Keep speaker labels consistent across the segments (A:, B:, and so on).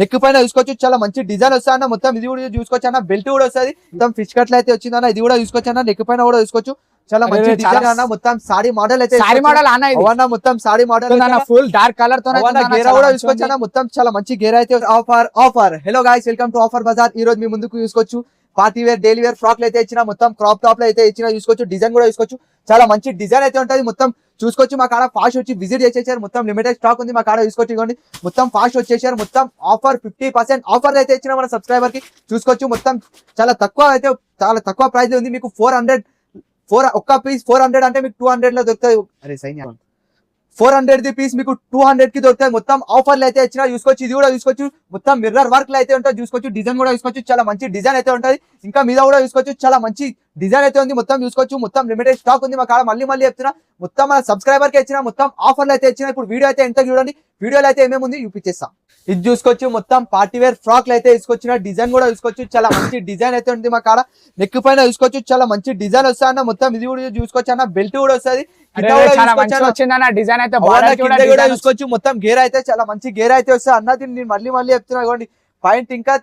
A: Neck పైన చూసుకోవచ్చు. చాలా మంచి డిజైన్ వస్తా అన్న. మొత్తం ఇది కూడా చూసుకోవచ్చు అన్న. బెల్ట్ కూడా వస్తుంది. మొత్తం ఫిష్ కట్లు అయితే వచ్చిందన్న ఇది కూడా చూసుకోవచ్చు అన్న. నెక్ పైన కూడా చూసుకోవచ్చు. చాలా మంచి డిజైన్ అన్న. మొత్తం సాడీ మోడల్ అయితే
B: సారీ మోడల్ అన్న
A: మొత్తం సాడీ మోడల్
B: ఫుల్ డార్క్ కలర్తో
A: గేరా కూడా చూసుకోవచ్చు అన్న. మొత్తం చాలా మంచి గేరా అయితే offer offer hello guys welcome to offer bazaar ఈ రోజు మీ ముందుకు చూసుకోవచ్చు. Party wear daily wear frock అయితే ఇచ్చిన. మొత్తం క్రాప్ టాప్లో అయితే ఇచ్చిన. చూసుకోవచ్చు. డిజైన్ కూడా చూసుకోవచ్చు. చాలా మంచి డిజైన్ అయితే ఉంటుంది. మొత్తం చూసుకోవచ్చు మా కాడ ఫాస్ట్ వచ్చి విజిట్ చేసేసారు. మొత్తం లిమిటెడ్ స్టాక్ ఉంది మా కాడ చూసుకోవచ్చు ఇవ్వండి మొత్తం ఫాస్ట్ వచ్చేసారు. మొత్తం ఆఫర్ ఫిఫ్టీ పర్సెంట్ ఆఫర్ అయితే ఇచ్చిన మన సబ్స్క్రైబర్కి. చూసుకోవచ్చు మొత్తం చాలా తక్కువ అయితే చాలా తక్కువ ప్రైస్ ఉంది. మీకు ఫోర్ హండ్రెడ్ ఫోర్ ఒక్క పీస్ ఫోర్ హండ్రెడ్ అంటే మీకు టూ హండ్రెడ్లో దొరుకుతాయి. అరే సైన్ ఫోర్ హండ్రెడ్ ది పీస్ మీకు టూ హండ్రెడ్కి దొరుకుతాయి. మొత్తం ఆఫర్లు అయితే ఇచ్చిన చూసుకోవచ్చు ఇది కూడా చూసుకోవచ్చు. మొత్తం మిర్రర్ వర్క్ అయితే ఉంటుంది. చూసుకోవచ్చు డిజైన్ కూడా చూసుకోవచ్చు. చాలా మంచి డిజైన్ అయితే ఉంటుంది. ఇంకా మీద కూడా చూసుకోవచ్చు. చాలా మంచి డిజైన్ అయితే ఉంది మొత్తం చూసుకోవచ్చు మొత్తం లిమిటెడ్ స్టాక్ ఉంది మా కాడ. మళ్ళీ మళ్ళీ చెప్తున్నా మొత్తం మన సబ్స్క్రైబర్కి ఇచ్చిన మొత్తం ఆఫర్లు అయితే ఇచ్చిన ఇప్పుడు వీడియో అయితే ఎంత చూడండి వీడియోలో అయితే ఏమేమి ఉంది చూపించేస్తాం. ఇది చూసుకోవచ్చు మొత్తం పార్టీ వేర్ ఫ్రాక్లు అయితే తీసుకొచ్చిన డిజైన్ కూడా చూసుకోవచ్చు చాలా మంచి డిజైన్ అయితే ఉంది మా కాడ. నెక్ పైన చూసుకోవచ్చు చాలా మంచి డిజైన్ వస్తా అన్న మొత్తం ఇది కూడా చూసుకోవచ్చు అన్న బెల్ట్ కూడా వస్తుంది. చూసుకోవచ్చు
B: డిజైన్ అయితే
A: మొత్తం గేర్ అయితే చాలా మంచి గేర్ అయితే వస్తా అన్న దీన్ని నేను మళ్ళీ మళ్ళీ చెప్తున్నా ఇవ్వండి పాయింట్ ఇంకా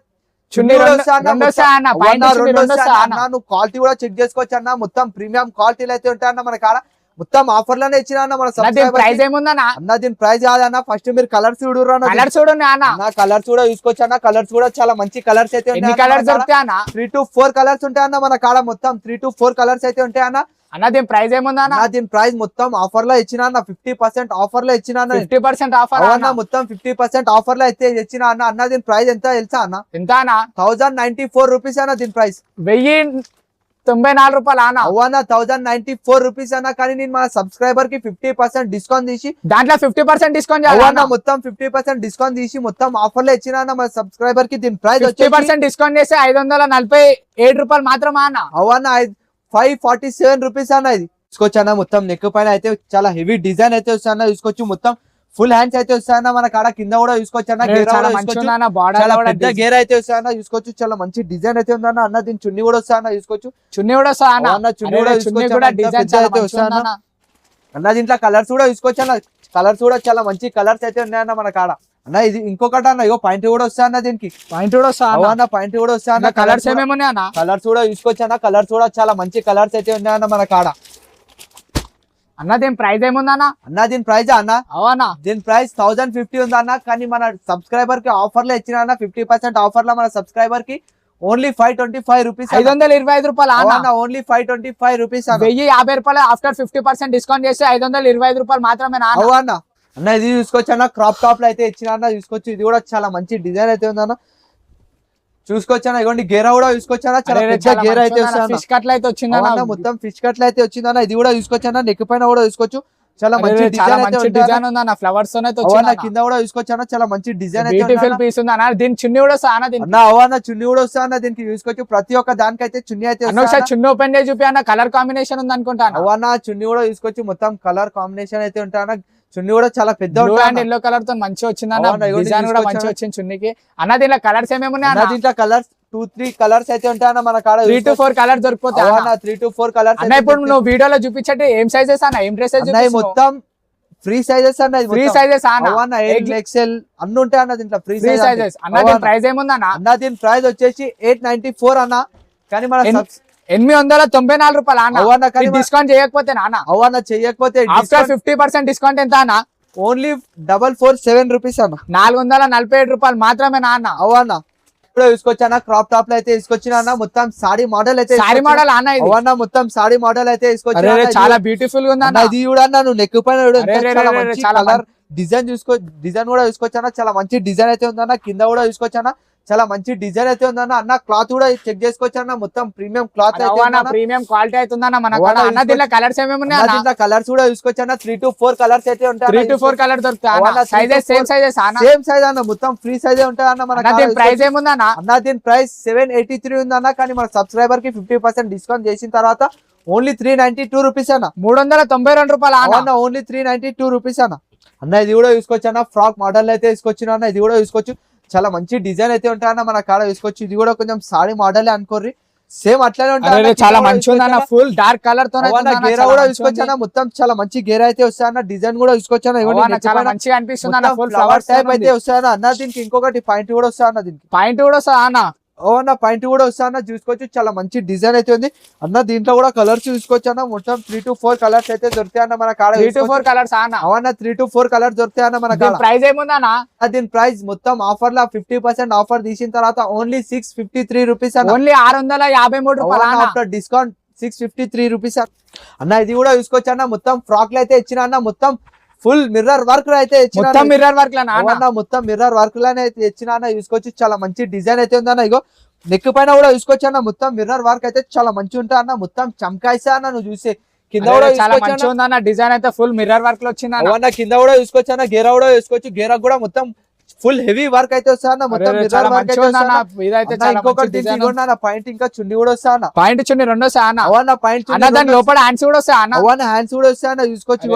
A: నువ్వు క్వాలిటీ కూడా చెక్ చేసుకోవచ్చు అన్న మొత్తం ప్రీమియం క్వాలిటీలు అయితే ఉంటాయి అన్న మన కాడ. మొత్తం ఆఫర్లోనే ఇచ్చిన అన్న మన
B: ప్రైస్. ఏముందన్న?
A: అన్న దీని ప్రైస్ కాదన్న ఫస్ట్ మీరు కలర్స్ చూడరు అన్న
B: కలర్ చూడండి అన్న.
A: అన్న కలర్స్ కూడా చూసుకోవచ్చు అన్న కలర్స్ కూడా చాలా మంచి కలర్స్ అయితే
B: colours
A: three to four colours ఉంటాయి అన్న మన కాడ మొత్తం త్రీ టు ఫోర్ కలర్స్ అయితే ఉంటాయి అన్న
B: అన్న దీని ప్రైస్ ఏముందన్న
A: అన్న? దీని ప్రైస్ మొత్తం ఆఫర్లో ఇచ్చిన అన్న ఫిఫ్టీ పర్సెంట్ ఆఫర్లో ఇచ్చిన అన్న.
B: ఫిఫ్టీ పర్సెంట్ ఆఫర్
A: అవునా మొత్తం ఫిఫ్టీ పర్సెంట్ ఆఫర్లో అయితే ఇచ్చిన అన్న అన్న దీని ప్రైస్ ఎంత తెలుసా అన్న?
B: ఎంత అన్న?
A: థౌసండ్ నైన్టీ ఫోర్ రూపీస్ అన్న దీని ప్రైస్
B: వెయ్యి తొంభై నాలుగు రూపాయలు అన్న?
A: అవునా థౌసండ్ నైన్టీ ఫోర్ రూపీస్ అన్న కానీ నేను మా సబ్స్క్రైబర్కి ఫిఫ్టీ పర్సెంట్ డిస్కౌంట్ తీసి
B: దాంట్లో ఫిఫ్టీ పర్సెంట్ డిస్కౌంట్
A: అవునా మొత్తం ఫిఫ్టీ పర్సెంట్ డిస్కౌంట్ తీసి మొత్తం ఆఫర్లో ఇచ్చిన అన్న మా సబ్స్క్రైబర్కి దీని ప్రైస్
B: ఫిఫ్టీ పర్సెంట్ డిస్కౌంట్ చేస్తే ఐదు వందల నలభై ఏడు రూపాయలు మాత్రమే అన్న?
A: అవునా ఫైవ్ ఫార్టీ సెవెన్ రూపీస్ అన్న ఇది. చూసుకోవచ్చు అన్న మొత్తం నెక్ పైన అయితే చాలా హెవీ డిజైన్ అయితే వస్తాయన్న చూసుకోవచ్చు. మొత్తం ఫుల్ హ్యాండ్స్ అయితే వస్తాయన్న మన కాడ కింద కూడా చూసుకోవచ్చు అన్న గేరా
B: చాలా
A: పెద్ద అయితే వస్తాయన్న చూసుకోవచ్చు. చాలా మంచి డిజైన్ అయితే ఉందన్న అన్న దీని చున్ని కూడా వస్తాయన్న చూసుకోవచ్చు.
B: చున్నీ కూడా అన్న.
A: చున్నీ కూడా తీసుకోవచ్చు. అన్న దీంట్లో కలర్స్ కూడా చూసుకోవచ్చు అన్న. కలర్స్ కూడా చాలా మంచి కలర్స్ అయితే ఉన్నాయన్న మన కాడ. అన్న ఇది ఇంకొకటి అన్న ఇగో పాయింట్ కూడా వస్తా అన్న దీనికి.
B: పాయింట్ కూడా వస్తా అన్న.
A: పాయింట్ కూడా వస్తా అన్న
B: కలర్స్ ఏమేమి అన్న?
A: కలర్స్ కూడా అన్న కలర్స్ కూడా చాలా మంచి కలర్స్ అయితే ఉన్నాయన్న మన కాడ.
B: అన్న దీని ప్రైస్ ఏముందన్న
A: అన్న? దీని ప్రైస్ అన్న?
B: అవునా
A: దీని ప్రైస్ థౌసండ్ ఫిఫ్టీ ఉంది అన్న కానీ మన సబ్స్క్రైబర్కి ఆఫర్లో ఇచ్చిన అన్న ఫిఫ్టీ పర్సెంట్ ఆఫర్లో మన సబ్స్క్రైబర్కి only five twenty five rupees
B: ఐదు వందల ఇరవై ఐదు రూపాయలు అన్న?
A: Only five twenty five rupees
B: వెయ్యి యాభై రూపాయలు ఆఫ్టర్ ఫిఫ్టీ పర్సెంట్ డిస్కౌంట్ చేస్తే ఐదు వందల ఇరవై ఐదు రూపాయలు మాత్రమే నాన్న
A: అవు అన్న ఇది చూసుకోవచ్చు అన్న. క్రాప్ టాప్లో అయితే ఇచ్చిన అన్న చూసుకోవచ్చు. ఇది కూడా చాలా మంచి డిజైన్ అయితే ఉంది అన్న. చూసుకోవచ్చు అన్న. ఇవ్వండి గేరా కూడా చూసుకోవచ్చు అన్న. చాలా పెద్ద గేరా అయితే
B: ఫిష్ కట్లు అయితే
A: మొత్తం ఫిష్ కట్లు అయితే వచ్చింది అన్న ఇది కూడా చూసుకోవచ్చు నెక్ పైన కూడా చూసుకోవచ్చు. చాలా మంచి డిజైన్ అయితే.
B: డిజైన్ ఉంది అన్న ఫ్లవర్స్ తోనే వచ్చింది.
A: కింద కూడా చూసుకోవచ్చు చాలా మంచి డిజైన్ అయితే
B: బ్యూటిఫుల్. పీస్ ఉంది అన్న దీని చున్నీ కూడా వస్తా అన్న దీని
A: అన్న అవు అన్న. చున్నీ కూడా వస్తా అన్న దీనికి? చూసుకోవచ్చు. ప్రతి ఒక్క దానికైతే చున్నీ అయితే
B: ఒకసారి. చున్నీ ఓపెన్ చేసి చూపి అన్న. కలర్ కాంబినేషన్ ఉంది అనుకుంటా
A: అవు అన్న చున్నీ కూడా చూసుకోవచ్చు. మొత్తం కలర్ కాంబినేషన్ అయితే ఉంటా అన్న? చున్నీ కూడా చాలా పెద్ద.
B: ఎల్లో కలర్తో మంచిగా వచ్చింది అన్న. డిజైన్ కూడా వచ్చింది చున్నీకి. అన్న దీనిలో కలర్స్ ఏమేమి
A: దీంట్లో కలర్స్ టూ త్రీ కలర్స్ అయితే ఉంటాయన్న మన కాడ.
B: త్రీ టు ఫోర్ కలర్ దొరికిపోతాయి అన్న.
A: త్రీ టు ఫోర్ కలర్స్
B: అన్న ఇప్పుడు నువ్వు వీడియోలో చూపించట్టే ఏం సైజెస్ అన్న? ఏం డ్రెస్సెస్
A: ఇది మొత్తం ఫ్రీ సైజెస్ అన్న
B: ఫ్రీ సైజెస్ అన్న.
A: ఎక్సెల్ అన్ని ఉంటాయి అన్న దీంట్లో ఫ్రీ
B: ఫ్రీ
A: సైజ్
B: సైజెస్ అన్న దీని ప్రైస్ ఏముంది అన్న?
A: దీని ప్రైస్ వచ్చేసి ఎయిట్ నైన్టీ ఫోర్ అన్న. కానీ మన
B: ఎనిమిది వందల తొంభై నాలుగు రూపాయలు అన్న. డిస్కౌంట్ చేయకపోతే నాన్న.
A: అవు అన్న చెయ్యకపోతే
B: ఆఫ్టర్ ఫిఫ్టీ పర్సెంట్ డిస్కౌంట్ ఎంత అన్న?
A: Only double four seven rupees అన్న.
B: నాలుగు వందల నలభై ఏడు రూపాయలు మాత్రమే నాన్న.
A: అవు అన్న ఇప్పుడు తీసుకొచ్చాన క్రాప్ టాప్లో అయితే తీసుకొచ్చిన మొత్తం సాడీ మోడల్ అయితే
B: సారీ మోడల్ అన్న
A: మొత్తం సాడీ మోడల్ అయితే తీసుకొచ్చిన
B: చాలా బ్యూటిఫుల్గా ఉంది
A: ఇది కూడా అన్న నువ్వు నెక్ పైన చాలా డిజైన్ చూసుకో డిజైన్ కూడా చూసుకోవచ్చన్న చాలా మంచి డిజైన్ అయితే ఉందన్న కింద కూడా చూసుకోవచ్చన్న చాలా మంచి డిజైన్ అయితే ఉందన్న. అన్న క్లాత్ కూడా చెక్ చేసుకోవచ్చన్న మొత్తం ప్రీమియం క్లాత్ అయితే
B: అన్న. ప్రీమియం క్వాలిటీ మన అన్న దీనిలో కలర్స్ ఏమేమి
A: అన్న
B: అన్న
A: కలర్స్ కూడా చూసుకోవచ్చన్న త్రీ టు ఫోర్ కలర్స్ అయితే
B: త్రీ టు ఫోర్
A: ఉంటాయి
B: colour sizes same
A: four-
B: sizes అన్న.
A: సేమ్ సైజ్ అన్న. మొత్తం ఫ్రీ సైజ్ ఉంటాయి అన్న మన
B: అన్న ప్రైస్ ఏముందన్న?
A: అన్న దీని ప్రైస్ సెవెన్ ఎయిటీ త్రీ ఉందన్న. కానీ మన సబ్స్క్రైబర్కి ఫిఫ్టీ పర్సెంట్ డిస్కౌంట్ చేసిన తర్వాత only three ninety two rupees అన్న.
B: మూడు వందల తొంభై రెండు రూపాయలు అన్న?
A: అన్న only three ninety two rupees అన్న. అన్న ఇది కూడా చూసుకోవచ్చు అన్న. ఫ్రాక్ మోడల్ అయితే తీసుకొచ్చిన అన్న. ఇది కూడా చూసుకోవచ్చు చాలా మంచి డిజైన్ అయితే ఉంటాయన్న మన కాడ చూసుకోవచ్చు ఇది కూడా కొంచెం సారీ మోడలే అనుకోర్రి. సేమ్ అట్లానే
B: రే, చాలా మంచిగా ఉంది అన్న ఫుల్ డార్క్ కలర్తో
A: గేరా కూడా తీసుకొచ్చానా మొత్తం చాలా మంచి గేరా అయితే వస్తాయన్న. డిజైన్ కూడా తీసుకొచ్చాను
B: చాలా మంచిగా అనిపిస్తుంది అన్న ఫుల్
A: ఫ్లవర్ టైప్ అయితే వస్తాయన్న. అన్న దీనికి ఇంకొకటి పాయింట్ కూడా వస్తా అన్న దీనికి.
B: పాయింట్ కూడా వస్తుంది అన్న
A: ఓ అన్న పాయింట్ కూడా వస్తా అన్న చూసుకోవచ్చు. చాలా మంచి డిజైన్ అయితే ఉంది. అన్న దీంట్లో కూడా కలర్స్ చూసుకోవచ్చు అన్న. మొత్తం త్రీ టు ఫోర్ కలర్స్ అయితే దొరుకుతాయి అన్న మన కాడ.
B: త్రీ టు ఫోర్ కలర్స్ అన్న?
A: అవన్న త్రీ టు ఫోర్ కలర్స్ దొరుకుతాయి అన్న మన
B: ప్రైస్ ఏముంది అన్న?
A: అన్న దీని ప్రైస్ మొత్తం ఆఫర్ లా ఫిఫ్టీ పర్సెంట్ ఆఫర్ తీసిన తర్వాత only six fifty three rupees అన్న.
B: ఓన్లీ ఆరు వందల యాభై మూడు రూపాయలు
A: after discount six fifty three rupees అన్న. ఇది కూడా చూసుకోవచ్చు అన్న. మొత్తం ఫ్రాక్ అయితే ఇచ్చిన అన్న. మొత్తం ఫుల్ మిర్రర్ వర్క్ అయితే
B: మొత్తం. మిర్రర్ వర్క్ అన్న
A: మొత్తం మిర్రర్ వర్క్ లానే అయితే ఇచ్చిన చూసుకోవచ్చు చాలా మంచి డిజైన్ అయితే ఉంది అన్న ఇగో నెక్ పైన కూడా చూసుకోవచ్చు అన్న. మొత్తం మిర్రర్ వర్క్ అయితే చాలా మంచి ఉంటా అన్న. మొత్తం చమకాయిసా అన్న నువ్వు చూసే. కింద కూడా
B: చాలా మంచిగా డిజైన్ అయితే ఫుల్ మిర్రర్ వర్క్లో వచ్చింది అన్న
A: కింద కూడా చూసుకోవచ్చు అన్న. గేరా కూడా చూసుకోవచ్చు గేరా కూడా మొత్తం ఫుల్ హెవీ వర్క్ అయితే వస్తా మొత్తం మిర్రర్ వర్క్ అయితే వస్తా ఇంకొకటి పాయింట్ ఇంకా చున్ని కూడా వస్తా
B: పాయింట్ చున్ని రెండో
A: అవన్న పాయింట్
B: దాని లోపల హ్యాండ్స్ కూడా వస్తాయి
A: హ్యాండ్స్ కూడా వస్తా చూసుకోవచ్చు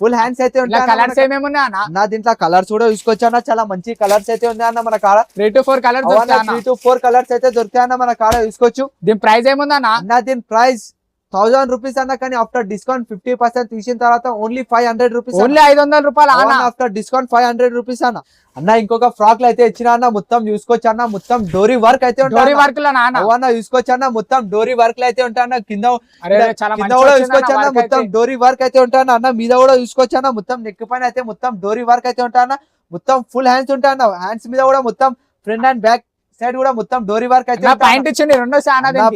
A: ఫుల్ హ్యాండ్స్ అయితే ఉంటాయి
B: కలర్స్ ఏమేమి
A: నా దీంట్లో కలర్స్ కూడా చూసుకోవచ్చు చాలా మంచి కలర్స్ అయితే ఉన్నాయి అన్న మన కాడ.
B: Three to four colours
A: three to four colours అయితే దొరుకుతాయి అన్న మన కాడ. చూసుకోవచ్చు
B: దీని ప్రైస్ ఏముంది అన్న
A: అన్న దీని ప్రైస్ థౌసండ్ రూపీస్ అన్న కానీ ఆఫ్టర్ డిస్కౌంట్ ఫిఫ్టీ పర్సెంట్ తీసిన తర్వాత only five hundred rupees
B: only ఐదు వందల రూపాయలు అన్న.
A: After discount five hundred rupees అన్న. అన్న ఇంకొక ఫ్రాక్ అయితే ఇచ్చిన అన్న మొత్తం చూసుకోవచ్చు అన్న మొత్తం డోరీ వర్క్ అయితే
B: డోరీ వర్క్లో
A: అన్న చూసుకోవచ్చు అన్న మొత్తం డోరీ వర్క్ అయితే ఉంటాయి అన్న కింద కింద కూడా చూసుకోవచ్చు
B: అన్న
A: మొత్తం. డోరీ వర్క్ అయితే ఉంటాయి అన్న మీద కూడా చూసుకోవచ్చు అన్న మొత్తం నెక్ పైన అయితే మొత్తం డోరీ వర్క్ అయితే ఉంటాయి అన్న మొత్తం ఫుల్ హ్యాండ్స్ ఉంటాయి అన్న హ్యాండ్స్ మీద కూడా మొత్తం ఫ్రంట్ అండ్ బ్యాక్ సైడ్ కూడా మొత్తం డోరీ వర్క్ అయితే
B: పాయింట్ ఇచ్చింది రెండో.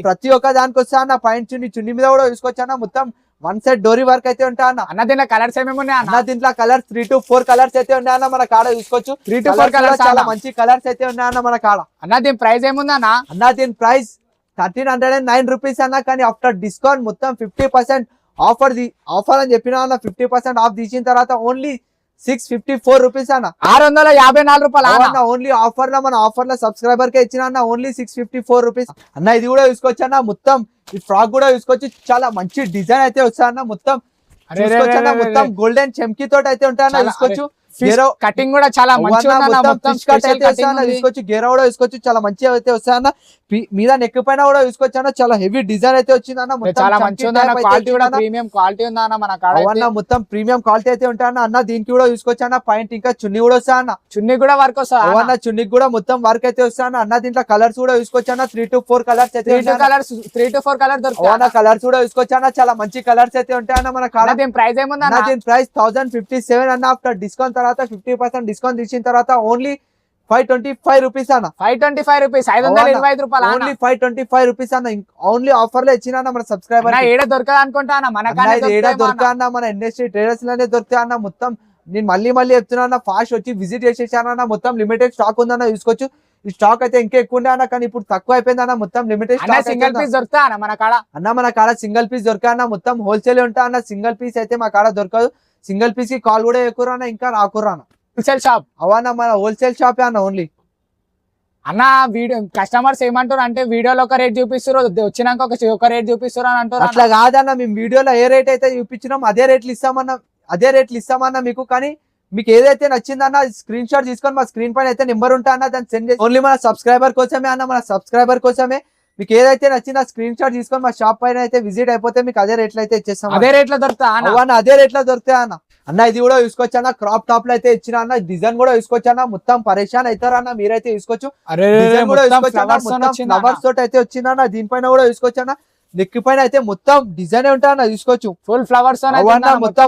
A: ప్రతి ఒక్క దానికి వస్తా అన్న పాయింట్ చున్ని చున్ని మీద కూడా చూసుకోవచ్చు అన్న మొత్తం వన్ సైడ్ డోరీ వర్క్ అయితే ఉంటాయి అన్న.
B: అన్న దీనిలో కలర్స్ ఏమేమి ఉన్నాయి
A: అన్న?
B: అన్న
A: దీంట్లో colours three to four colours అయితే ఉన్నాయి అన్న మన కాడ చూసుకోవచ్చు
B: త్రీ టు ఫోర్ కలర్స్
A: చాలా మంచి కలర్స్ అయితే ఉన్నాయి అన్న మన కాడ.
B: అన్న దీని ప్రైస్ ఏముంది అన్న?
A: అన్న దీని price thirteen hundred and nine rupees అన్న కానీ ఆఫ్టర్ డిస్కౌంట్ మొత్తం ఫిఫ్టీ పర్సెంట్ ఆఫర్ ఆఫర్ అని చెప్పిన అన్న ఫిఫ్టీ పర్సెంట్ ఆఫ్ తీసిన తర్వాత only six fifty four rupees అన్న.
B: ఆరు వందల యాభై నాలుగు రూపాయలు అన్న.
A: ఓన్లీ ఆఫర్లో మన ఆఫర్లో సబ్స్క్రైబర్ కే ఇచ్చిన అన్న only six fifty four rupees. అన్న ఇది కూడా చూసుకోవచ్చు అన్న మొత్తం ఈ ఫ్రాక్ కూడా చూసుకోవచ్చు చాలా మంచి డిజైన్ అయితే వస్తా అన్న మొత్తం మొత్తం గోల్డెన్ చెమ్కి తోటి అయితే ఉంటాయి అన్న
B: చాలా-
A: చూసుకోవచ్చు
B: Fish
A: గేరో
B: కటింగ్ కూడా చాలా మంచిగా
A: వస్తా గేరా కూడా చూసుకోవచ్చు చాలా మంచిగా అయితే వస్తా అన్న పి- మీద నెక్ పైన కూడా చూసుకోవచ్చు అన్న చాలా హెవీ డిజైన్ అయితే వచ్చింది అన్న మొత్తం
B: చాలా మంచిగా
A: మొత్తం ప్రీమియం క్వాలిటీ అయితే ఉంటాయి అన్న దీనికి కూడా చూసుకోవచ్చు అన్న పాయింట్ ఇంకా చున్నీ కూడా వస్తా అన్న
B: చున్నీ కూడా వర్క్ వస్తుంది
A: అవన్న చున్నీకి కూడా మొత్తం వర్క్ అయితే వస్తా అన్న అన్న దీంట్లో కలర్స్ కూడా చూసుకోవచ్చు అన్న త్రీ టు ఫోర్ కలర్స్ అయితే
B: three to. Colours three to four colour దొరుకుతాయి
A: కలర్స్ కూడా చూసుకోవచ్చు అన్న చాలా మంచి కలర్స్ అయితే ఉంటాయి అన్న మన
B: దీని ప్రైస్ ఏముంది
A: ప్రైస్ థౌసండ్ ఫిఫ్టీ సెవెన్ అన్న ఆఫ్టర్ డిస్కౌంట్ తర్వాత ఫిఫ్టీ పర్సెంట్ డిస్కౌంట్ ఇచ్చిన తర్వాత only five twenty five rupees అన్న.
B: ఫైవ్ ట్వంటీ ఫైవ్ రూపీస్ ఐదు వందల? ఇరవై ఐదు రూపాయలు
A: only five twenty five rupees అన్న. ఓన్లీ ఆఫర్లో ఇచ్చిన మన సబ్స్క్రైబర్
B: ఏడ దొరకదు అనుకుంటా మన
A: ఏడా దొరకా అన్న. మన ఇండస్ట్రీ ట్రేడర్స్లోనే దొరుకుతా అన్న? మొత్తం నేను మళ్ళీ మళ్ళీ చెప్తున్నా ఫాస్ట్ వచ్చి విజిట్ చేసేసాను అన్న? మొత్తం లిమిటెడ్ స్టాక్ ఉందన్న? చూసుకోవచ్చు. ఈ స్టాక్ అయితే ఇంకా ఎక్కువ ఉండే అన్న కానీ ఇప్పుడు తక్కువ అయిపోయింది అన్న? మొత్తం లిమిటెడ్ స్టాక్
B: సింగిల్ పీస్ దొరుకుతా అన్న మన కాడ?
A: అన్న మన కాడ సింగిల్ పీస్ దొరకా అన్న? మొత్తం హోల్సేల్ ఉంటా అన్న? సింగిల్ పీస్ అయితే మా కాడ దొరకదు. సింగిల్ పీస్కి కాల్ కూడా ఎక్కువ అన్న ఇంకా రాకురా అన్న
B: హోల్సేల్ షాప్
A: అవన్న మన హోల్సేల్ షాపే అన్న ఓన్లీ
B: అన్న వీడియో కస్టమర్స్ ఏమంటారు అంటే వీడియోలో ఒక రేట్ చూపిస్తారు వచ్చినాక ఒక ఒక రేట్ చూపిస్తారు అని అంటారు
A: అట్లా కాదన్న మేము వీడియోలో ఏ రేట్ అయితే చూపించినాం అదే రేట్లు ఇస్తామన్న అదే రేట్లు ఇస్తామన్న మీకు కానీ మీకు ఏదైతే నచ్చిందన్న స్క్రీన్ షాట్ తీసుకొని మా స్క్రీన్ పైన అయితే నెంబర్ ఉంటా అన్న దాన్ని సెండ్ చేసి ఓన్లీ మన సబ్స్క్రైబర్ కోసమే అన్న మన సబ్స్క్రైబర్ కోసమే మీకు ఏదైతే నచ్చిందో స్క్రీన్ షాట్ తీసుకొని మా షాప్ పైన అయితే విజిట్ అయిపోతే మీకు అదే రేట్లు అయితే ఇచ్చేస్తాం
B: అదే రేట్లో దొరుకుతా
A: అదే రేట్లో దొరుకుతాయి అన్న. అన్న ఇది కూడా చూసుకోవచ్చు అన్న. క్రాప్ టాప్లో అయితే ఇచ్చిన అన్న. డిజైన్ కూడా చూసుకోవచ్చు అన్న. మొత్తం పరేషాన్ అవుతారు అన్న. మీరైతే చూసుకోవచ్చు.
B: అరే
A: డిజైన్ కూడా చూసుకోవచ్చు అన్న. మొత్తం. ఫ్లవర్స్ తోటి అయితే వచ్చిందన్న దీనిపైన కూడా చూసుకోవచ్చు అన్న. నెక్ పైన అయితే మొత్తం డిజైన్ ఉంటా అన్న చూసుకోవచ్చు
B: ఫుల్ ఫ్లవర్స్ మొత్తం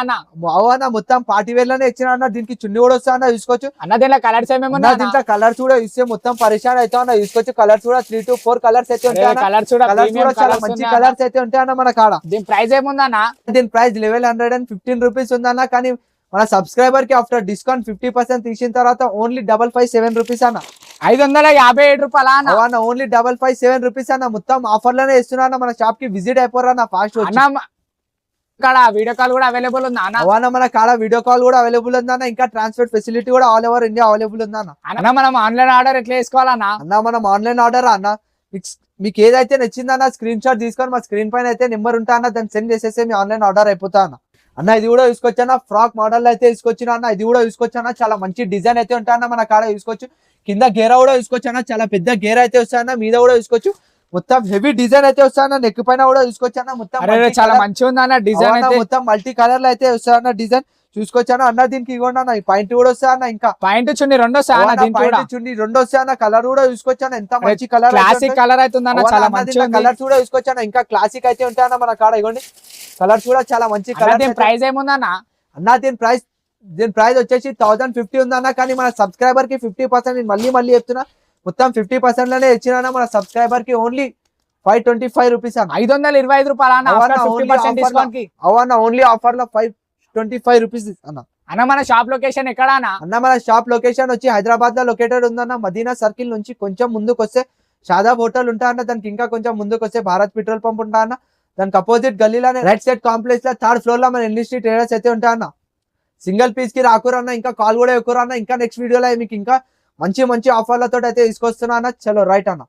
B: అన్న.
A: అవన్న మొత్తం పార్టీ వేర్లోనే ఇచ్చిన అన్న దీనికి చున్ని కూడా వస్తా అన్న చూసుకోవచ్చు
B: అన్న దీనిలో కలర్స్ ఏమేమి
A: అన్న దీంట్లో కలర్స్ కూడా ఇస్తే మొత్తం పరేషాన్ అవుతా అన్న చూసుకోవచ్చు కలర్స్ కూడా త్రీ టు ఫోర్ కలర్స్ అయితే ఉంటాయి
B: కలర్స్ కూడా
A: చాలా మంచి. కలర్స్ అయితే ఉంటాయి అన్న మన కాడ.
B: దీని ప్రైస్ ఏముందన్న
A: దీని price eleven hundred and fifteen rupees ఉందన్న కానీ మన సబ్స్క్రైబర్కి ఆఫ్టర్ డిస్కౌంట్ ఫిఫ్టీ పర్సెంట్ తీసిన తర్వాత only double five seven rupees అన్న.
B: ఐదు వందల యాభై ఏడు రూపాయలు అన్న?
A: Only double five seven rupees అన్న. మొత్తం ఆఫర్లోనే ఇస్తున్నా మన షాప్కి విజిట్ అయిపోరా అన్న ఫాస్ట్
B: ఇక్కడ వీడియో కాల్ కూడా అవైలబుల్ ఉందా అన్న?
A: మన కాడ వీడియో కాల్ కూడా అవైలబుల్ ఉందన్న ఇంకా ట్రాన్స్పోర్ట్ ఫెసిలిటీ కూడా ఆల్ ఓవర్ ఇండియా అవైలబుల్ ఉందన్న
B: అన్న? మనం ఆన్లైన్ ఆర్డర్ ఎట్లా వేసుకోవాలన్నా
A: అన్న? మనం ఆన్లైన్ ఆర్డర్ అన్న. మీకు- ఏదైతే నచ్చిందన్న స్క్రీన్ షాట్ తీసుకొని మా స్క్రీన్ పైన అయితే నెంబర్ ఉంటా అన్న దాన్ని సెండ్ చేసేస్తే మీ ఆన్లైన్ ఆర్డర్ అయిపోతా అన్న. అన్న ఇది కూడా తీసుకొచ్చాన ఫ్రాక్ మోడల్ అయితే తీసుకొచ్చిన అన్న ఇది కూడా తీసుకొచ్చాన చాలా మంచి డిజైన్ అయితే ఉంటా అన్న మన కాడ తీసుకోవచ్చు కింద గేరా కూడా తీసుకొచ్చాన? చాలా పెద్ద గేర్ అయితే వస్తాయన్న మీద కూడా తీసుకోవచ్చు మొత్తం హెవీ డిజైన్ అయితే వస్తాయన్న నెక్ పైన కూడా చూసుకోవచ్చన్న మొత్తం
B: చాలా మంచిగా ఉంది అన్న డిజైన్
A: మొత్తం మల్టీ కలర్లో అయితే వస్తాయన్న డిజైన్ చూసుకోవచ్చాను అన్న దీనికి ఇవ్వండి అన్న. ఈ పాయింట్ కూడా వస్తాయన్న ఇంకా?
B: పాయింట్ చున్ని రెండు అన్న
A: పాయింట్ చున్ని రెండు వస్తాయన్న కలర్ కూడా చూసుకోవచ్చాను ఎంత మంచి కలర్
B: క్లాసిక్ కలర్ అయితే చాలా ఉంది
A: కలర్స్ కూడా చూసుకోవచ్చాను ఇంకా క్లాసిక్ అయితే ఉంటాయన్న మన కాడ? ఇవ్వండి. కలర్స్ కూడా చాలా మంచి
B: అన్న, దీని
A: కలర్
B: ప్రైస్ ఏముందన్న?
A: అన్న దీని ప్రైస్ దీని ప్రైస్ వచ్చేసి థౌసండ్ ఫిఫ్టీ ఉందన్న కానీ మన సబ్స్క్రైబర్కి ఫిఫ్టీ పర్సెంట్ నేను మళ్ళీ మళ్ళీ చెప్తున్నా. మొత్తం ఫిఫ్టీ పర్సెంట్లోనే ఇచ్చిన మన సబ్స్క్రైబర్కి only five twenty five rupees అన్న.
B: ఐదు వందల ఇరవై ఐదు రూపాయలు
A: అవన్న ఓన్లీ ఆఫర్లో ఫైవ్ ట్వంటీ ఫైవ్ రూపీస్ అన్న.
B: అన్న మన షాప్ లొకేషన్ ఎక్కడ అన్న?
A: అన్న మన షాప్ లొకేషన్ వచ్చి హైదరాబాద్లో లొకేటెడ్ ఉందన్న. మదీనా సర్కిల్ నుంచి కొంచెం ముందుకు వస్తే షాదాబ్ హోటల్ ఉంటా అన్న. దానికి ఇంకా కొంచెం ముందుకు వస్తే భారత్ పెట్రోల్ పంప్ ఉంటా అన్న. దానికి అపోజిట్ గల్లీలోనే రైట్ సైడ్ కాంప్లెక్స్లో థర్డ్ ఫ్లోర్లో మన ఇండస్ట్రీ ట్రేడర్స్ అయితే ఉంటా అన్న. సింగిల్ పీస్కి రాకురన్న ఇంకా కాల్ కూడా ఎక్కువ అన్న ఇంకా నెక్స్ట్ వీడియోలో మీకు ఇంకా మంచి మంచి ఆఫర్లతో అయితే తీసుకొస్తున్నా అన్న. చలో రైట్ అన్న.